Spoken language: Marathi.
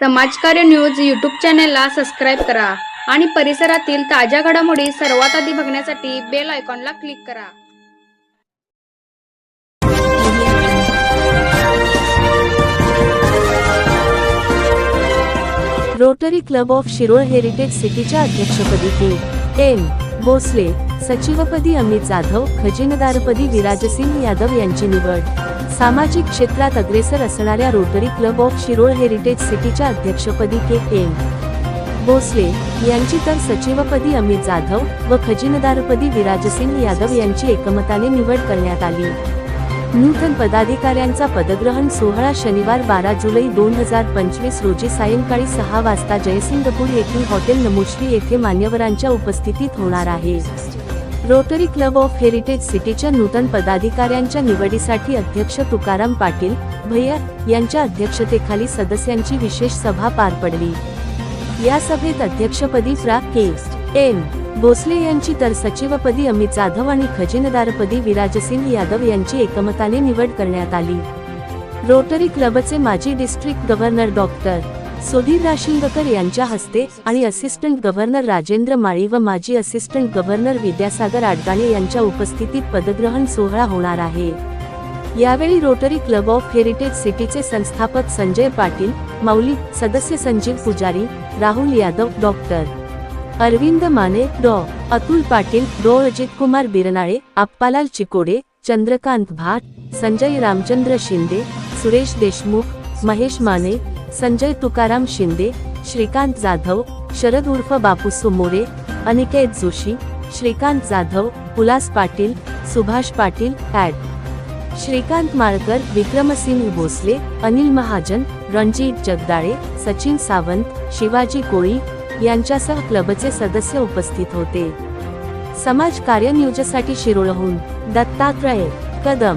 समाजकार्य न्यूज यूट्यूब चॅनेलला सबस्क्राईब करा आणि परिसरातील ताज्या घडामोडी सर्वात आधी बघण्यासाठी बेल आयकॉनला क्लिक करा. Rotary club of Shirol heritage सिटीच्या अध्यक्षपदी के एम भोसले सचिवपदी अमित जाधव खजिनदारपदी विराजसिंह यादव यांची निवड. सामाजिक क्षेत्रात अग्रेसर असणाऱ्या rotary club of Shirol heritage सिटीच्या अध्यक्षपदी के एम. भोसले यांची तर सचिवपदी अमित जाधव व खजिनदारपदी विराजसिंग यादव यांची एकमताने निवड करण्यात आली. नूतन पदाधिकाऱ्यांचा पदग्रहण सोहळा शनिवार बारा जुलै दोन हजार पंचवीस रोजी सायंकाळी सहा वाजता जयसिंगपूर येथील हॉटेल नमुश्री येथे मान्यवरांच्या उपस्थितीत होणार आहे. रोटरी क्लब ऑफ हेरिटेज सिटीच्या नूतन पदाधिकाऱ्यांच्या निवडीसाठी अध्यक्ष तुकाराम पाटील भैया यांच्या अध्यक्षतेखाली सदस्यांची विशेष सभा पार पडली. या सभेत अध्यक्षपदी फ्रा के. एम भोसले यांची तर सचिवपदी अमित जाधव आणि खजिनदारपदी विराजसिंग यादव यांची एकमताने निवड करण्यात आली. रोटरी क्लबचे माजी district governor doctor Sudhir Rashingkar यांच्या हस्ते आणि असिस्टंट गव्हर्नर राजेंद्र माळी व माजी असिस्टंट गव्हर्नर विद्यासागर आडगाणे यांच्या उपस्थितीत पदग्रहण सोहळा होणार आहे. यावेळी रोटरी क्लब ऑफ हेरिटेज सिटीचे संस्थापक संजय पाटील माऊली सदस्य संजीव पुजारी राहुल यादव डॉक्टर. अरविंद माने डॉ. अतुल पाटील डॉ. अजित कुमार बिरनाळे आप्पालाल चिकोडे चंद्रकांत भाट संजय रामचंद्र शिंदे सुरेश देशमुख महेश माने संजय तुकाराम शिंदे श्रीकांत जाधव शरद उर्फ बापू मोरे अनिकेत जोशी श्रीकांत जाधव उल्हास पाटील सुभाष पाटील ॲड. श्रीकांत माळकर विक्रमसिंह भोसले अनिल महाजन रणजित जगदाळे सचिन सावंत शिवाजी कोळी यांच्यासह क्लबचे सदस्य उपस्थित होते. समाज कार्य न्यूजसाठी शिरोळहून दत्तात्रय कदम.